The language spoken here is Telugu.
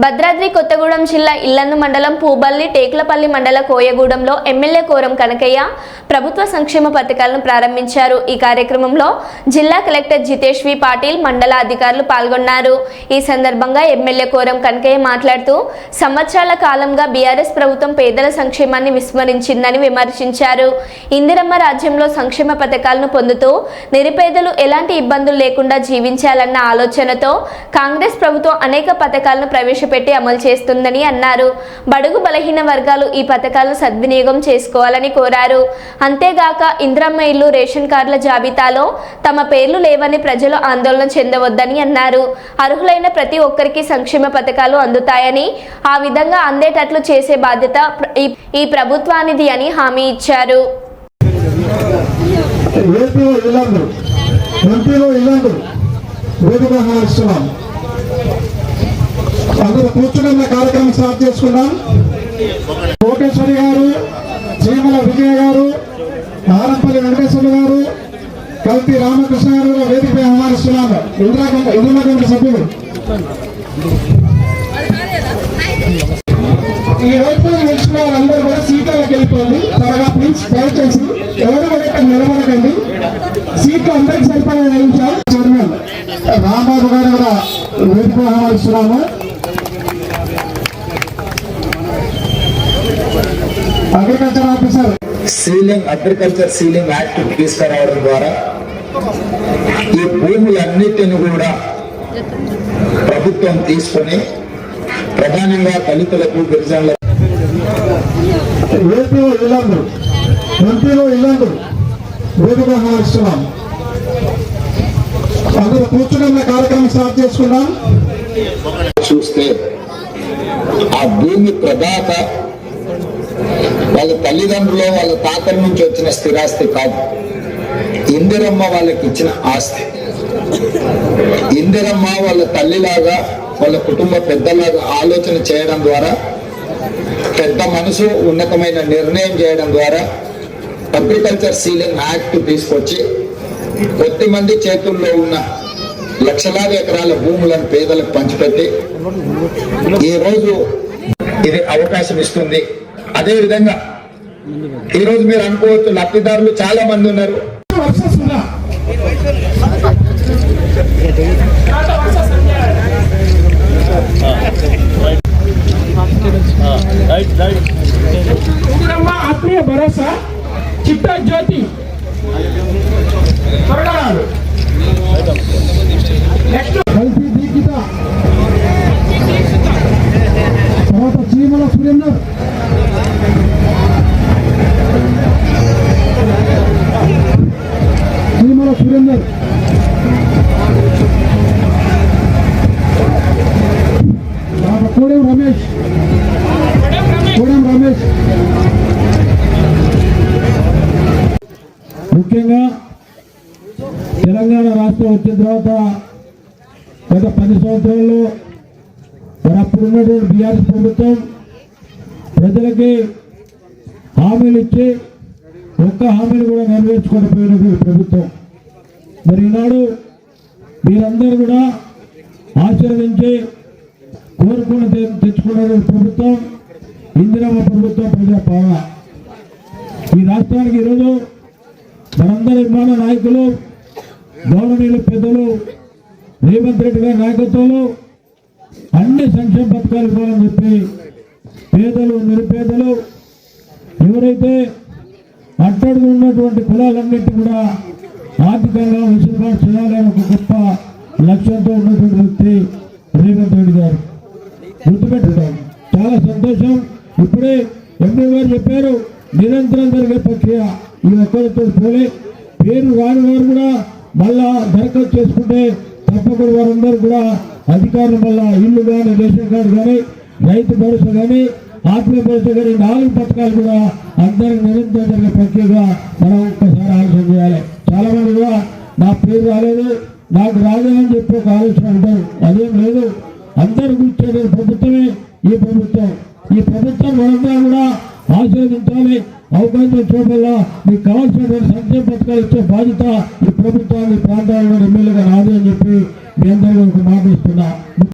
భద్రాద్రి కొత్తగూడెం జిల్లా ఇల్లందు మండలం పూబల్లి టేకులపల్లి మండల కోయగూడెంలో ఎమ్మెల్యే కోరం కనకయ్య ప్రభుత్వ సంక్షేమ పథకాలను ప్రారంభించారు. ఈ కార్యక్రమంలో జిల్లా కలెక్టర్ జితేష్ వి పాటిల్ మండల అధికారులు పాల్గొన్నారు. ఈ సందర్భంగా ఎమ్మెల్యే కోరం కనకయ్య మాట్లాడుతూ సంవత్సరాల కాలంగా బీఆర్ఎస్ ప్రభుత్వం పేదల సంక్షేమాన్ని విస్మరించిందని విమర్శించారు. ఇందిరమ్మ రాజ్యంలో సంక్షేమ పథకాలను పొందుతూ నిరుపేదలు ఎలాంటి ఇబ్బందులు లేకుండా జీవించాలన్న ఆలోచనతో కాంగ్రెస్ ప్రభుత్వం అనేక పథకాలను ప్రవేశపెట్టి అమలు చేస్తుందని అన్నారు. బడుగు బలహీన వర్గాలు ఈ పథకాలను సద్వినియోగం చేసుకోవాలని కోరారు. అంతేగాక ఇంద్రమ్మ ఇల్లు రేషన్ కార్డుల జాబితాలో తమ పేర్లు లేవని ప్రజలు ఆందోళన చెందవద్దని అన్నారు. అర్హులైన ప్రతి ఒక్కరికి సంక్షేమ పథకాలు అందుతాయని ఆ విధంగా అందేటట్లు చేసే బాధ్యత ఈ- ఈ ప్రభుత్వానిది అని హామీ ఇచ్చారు. ఏపీలో ఇలాంటి ఎంపీలో ఇలాంటి వేదిక అందరూ కూర్చున్న కార్యక్రమం స్టార్ట్ చేసుకున్నాం కోటేశ్వరి గారు చీమల విజయ గారు ఆరంపల్లి వెంకటేశ్వర గారు కల్తీ రామకృష్ణ గారు వేదికపై ఆహ్వానిస్తున్నాను ఇందిరా ఇందిరా సభ్యులు. ఈ వైపు నిలిచిన వాళ్ళందరూ కూడా సీట్లకు వెళ్ళిపోండి. త్వరగా ప్లీజ్ దయచేసి ఎవరు కూడా ఇక్కడ నిలబడకండి. సీట్లు అందరికి సరిపడే నిమిషాలు చైర్మన్ రాంబాబు గారు కూడా వేదిక ఆహ్వానిస్తున్నాము. Agriculture officer ceiling agriculture ceiling act తీసుకురావడం ద్వారా ఈ భూములన్నిటిని కూడా ప్రభుత్వం తీసుకొని ప్రధానంగా దళితులకు గిరిజనులకు ఏపీలో ఇల్లందు ఎంపీలో ఇల్లందు వేదిక ఆహ్వానిస్తున్నాం అందరూ కూర్చున్న కార్యక్రమం స్టార్ట్ చేసుకుందాం. చూస్తే ఆ భూమి ప్రదాత వాళ్ళ తల్లిదండ్రులు వాళ్ళ తాతల నుంచి వచ్చిన స్థిరాస్తి కాదు. ఇందిరమ్మ వాళ్ళకి ఇచ్చిన ఆస్తి. ఇందిరమ్మ వాళ్ళ తల్లిలాగా వాళ్ళ కుటుంబ పెద్దలాగా ఆలోచన చేయడం ద్వారా పెద్ద మనసు ఉన్నతమైన నిర్ణయం చేయడం ద్వారా అగ్రికల్చర్ సీలింగ్ యాక్ట్ తీసుకొచ్చి కొద్ది మంది చేతుల్లో ఉన్న లక్షలాది ఎకరాల భూములను పేదలకు పంచిపెట్టి ఈ రోజు ఇది అవకాశం ఇస్తుంది. అదే విధంగా ఈ రోజు మీరు అనుకోవచ్చు లబ్ధిదారులు చాలా మంది ఉన్నారు. ఆత్మీయ భరోసా చిట్టా జ్యోతి. నెక్స్ట్ రమేష్. కోడెం రమేష్. ముఖ్యంగా తెలంగాణ రాష్ట్రం వచ్చిన తర్వాత గత పది సంవత్సరాల్లో మరి అప్పుడు ఉన్నటువంటి బీఆర్ఎస్ ప్రభుత్వం ప్రజలకి హామీలు ఇచ్చి ఒక్క హామీని కూడా నెరవేర్చుకోకపోయినది ప్రభుత్వం. మరి ఈనాడు మీరందరూ కూడా ఆశీర్వదించి కోరుకున్న తె- ప్రభుత్వం ఇందిరమ్మ ప్రభుత్వం ప్రజాపాలన. ఈ రాష్ట్రానికి ఈరోజు మనందరి విమాన నాయకులు గౌరవనీయులు పెద్దలు రేవంత్ రెడ్డి గారి నాయకత్వంలో అన్ని సంక్షేమ పథకాలు ఇవ్వాలని చెప్పి పేదలు నిరుపేదలు ఎవరైతే అట్టడుగు ఉన్నటువంటి కులాలన్నింటి కూడా ఆర్థికంగా వెసులుబాటు చేయాలనే ఒక గొప్ప లక్ష్యంతో ఉన్నటువంటి వ్యక్తి రేవంత్ రెడ్డి గారు. గుర్తుపెట్టుకోండి చాలా సంతోషం. ఇప్పుడే ఎంపీ గారు చెప్పారు నిరంతరం జరిగే ప్రక్రియ. ఈ ఒక్కరితో పోలే. పేరు రాని వారు కూడా మళ్ళా దరఖాస్తు చేసుకుంటే తప్పకుండా వారందరూ కూడా అధికారులు మళ్ళా ఇల్లు కానీ రేషన్ కార్డు కానీ రైతు భరోసా కానీ ఆత్మీయ భరోసా కానీ నాలుగు పథకాలు కూడా అందరికి నిరంతరం జరిగే ప్రక్రియగా మనం ఒక్కసారి ఆలోచన చేయాలి. చాలా మంది కూడా నా పేరు రాలేదు నాకు రాలేదని చెప్పి ఒక ఆలోచన ఉంటారు. అదేం లేదు. అందరూ కూర్చోలేదు ప్రభుత్వమే ఈ ప్రభుత్వం. ఈ ప్రభుత్వం మనందరం కూడా ఆశీర్వదించాలి. అవకాశం చూపల్లా మీకు కావాల్సినటువంటి సంక్షేమ పథకాలు ఇచ్చే బాధ్యత ఈ ప్రభుత్వాన్ని ప్రాంతాల్లో ఎమ్మెల్యేగా రాదు అని చెప్పి మీ అందరికీ ఒక మాట ఇస్తున్నా.